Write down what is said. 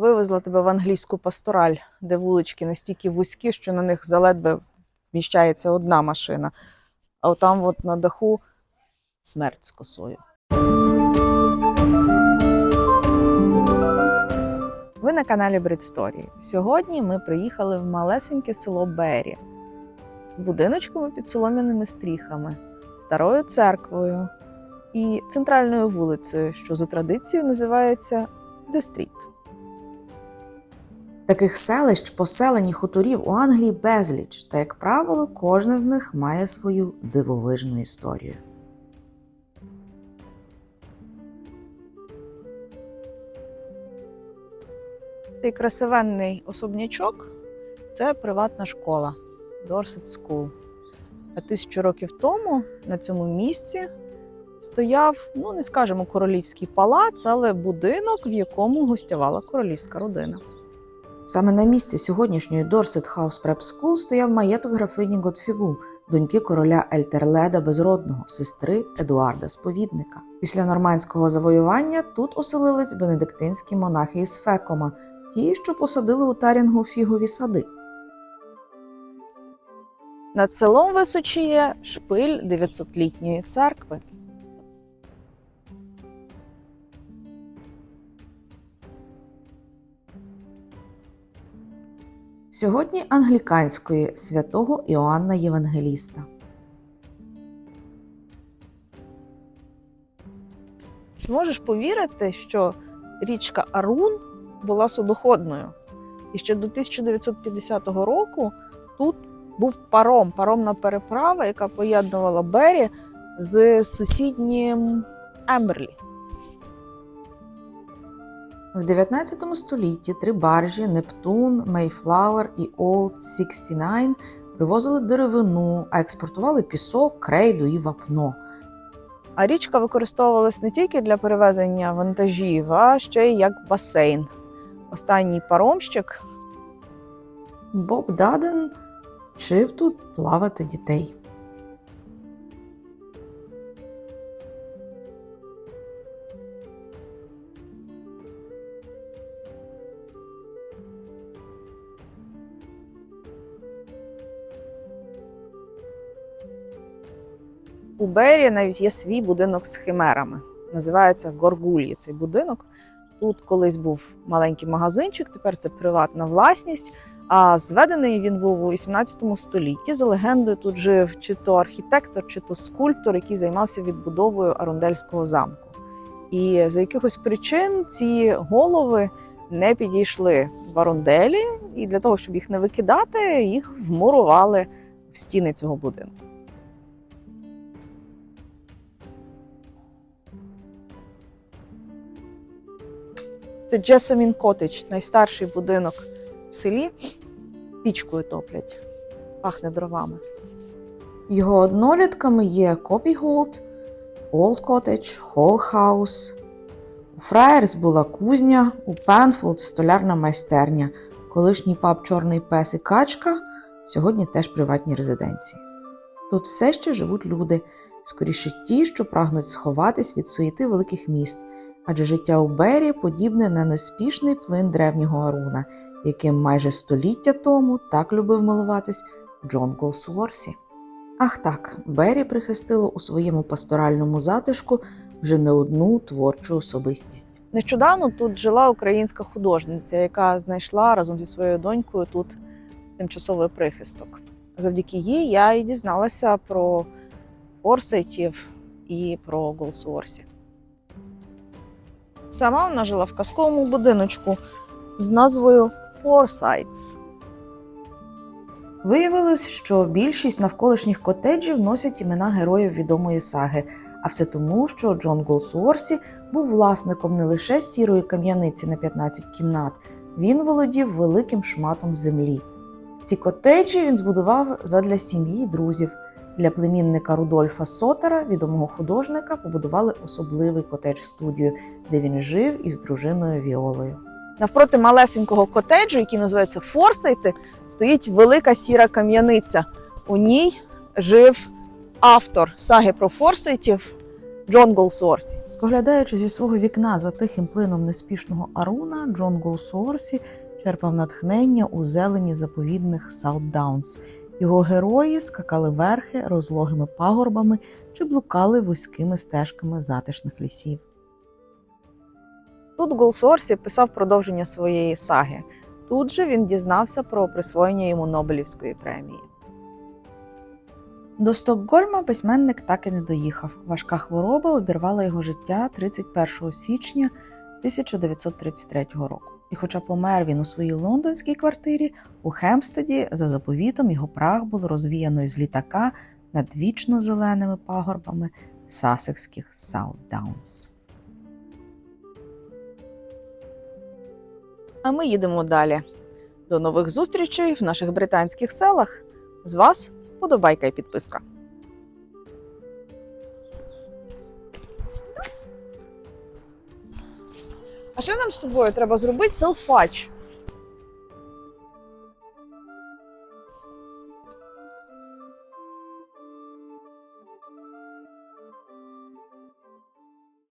Вивезла тебе в англійську пастораль, де вулички настільки вузькі, що на них заледве вміщається одна машина. А отам от на даху смерть з косою. Ви на каналі Брідсторії. Сьогодні ми приїхали в малесеньке село Бері з будиночками під солом'яними стріхами, старою церквою і центральною вулицею, що за традицією називається Street. Таких селищ, поселень і хуторів у Англії безліч, та, як правило, кожна з них має свою дивовижну історію. Цей красивенний особнячок це приватна школа Dorset School. А тисячу років тому на цьому місці стояв, ну не скажемо королівський палац, але будинок, в якому гостювала королівська родина. Саме на місці сьогоднішньої Dorset House Prep School стояв маєток графині Готфігу, доньки короля Ельтерледа Безродного, сестри Едуарда Сповідника. Після нормандського завоювання тут оселились бенедиктинські монахи із Фекома, ті, що посадили у Тарінгу фігові сади. Над селом височіє шпиль 900-літньої церкви. Сьогодні англіканської святого Іоанна Євангеліста. Можеш повірити, що річка Арун була судоходною, і що до 1950 року тут був паром, паромна переправа, яка поєднувала Бері з сусіднім Емберлі. В 19 столітті три баржі Нептун, Мейфлауер і Олд 69 привозили деревину, а експортували пісок, крейду і вапно. А річка використовувалась не тільки для перевезення вантажів, а ще й як басейн. Останній паромщик Боб Даден вчив тут плавати дітей. У Бері навіть є свій будинок з химерами. Називається Горгулі. Цей будинок. Тут колись був маленький магазинчик, тепер це приватна власність. А зведений він був у 18 столітті. За легендою, тут жив чи то архітектор, чи то скульптор, який займався відбудовою Арундельського замку. І за якихось причин ці голови не підійшли в Арунделі, і для того, щоб їх не викидати, їх вмурували в стіни цього будинку. Це Jessamine Cottage, найстарший будинок в селі. Пічкою топлять, пахне дровами. Його однолітками є Копіголд, Олд Коттедж, Холл. У Фраєрс була кузня, у Пенфолд столярна майстерня, колишній паб Чорний пес і качка, сьогодні теж приватні резиденції. Тут все ще живуть люди, скоріше ті, що прагнуть сховатись від суєти великих міст, адже життя у Бері подібне на неспішний плин древнього Аруна, яким майже століття тому так любив милуватись Джон Голсуорсі. Ах так, Бері прихистило у своєму пасторальному затишку вже не одну творчу особистість. Нещодавно тут жила українська художниця, яка знайшла разом зі своєю донькою тут тимчасовий прихисток. Завдяки їй я і дізналася про Форсайтів і про Голсуорсі. Сама вона жила в казковому будиночку з назвою Форсайтс. Виявилось, що більшість навколишніх котеджів носять імена героїв відомої саги, а все тому, що Джон Голсуорсі був власником не лише сірої кам'яниці на 15 кімнат, він володів великим шматом землі. Ці котеджі він збудував задля сім'ї й друзів. Для племінника Рудольфа Сотера, відомого художника, побудували особливий котедж-студію, де він жив із дружиною Віолою. Навпроти малесенького котеджу, який називається Форсайти, стоїть велика сіра кам'яниця. У ній жив автор саги про Форсайтів Джон Голсуорсі. Споглядаючи зі свого вікна за тихим плином неспішного Аруна, Джон Голсуорсі черпав натхнення у зелені заповідних Саутдаунс. Його герої скакали верхи розлогими пагорбами чи блукали вузькими стежками затишних лісів. Тут Голсуорсі писав продовження своєї саги. Тут же він дізнався про присвоєння йому Нобелівської премії. До Стокгольма письменник так і не доїхав. Важка хвороба обірвала його життя 31 січня 1933 року. І хоча помер він у своїй лондонській квартирі, у Хемстеді за заповітом його прах було розвіяно із літака над вічно зеленими пагорбами сасекських Саутдаунс. А ми їдемо далі. До нових зустрічей в наших британських селах. З вас подобайка і підписка. А що нам з тобою треба зробити селфач?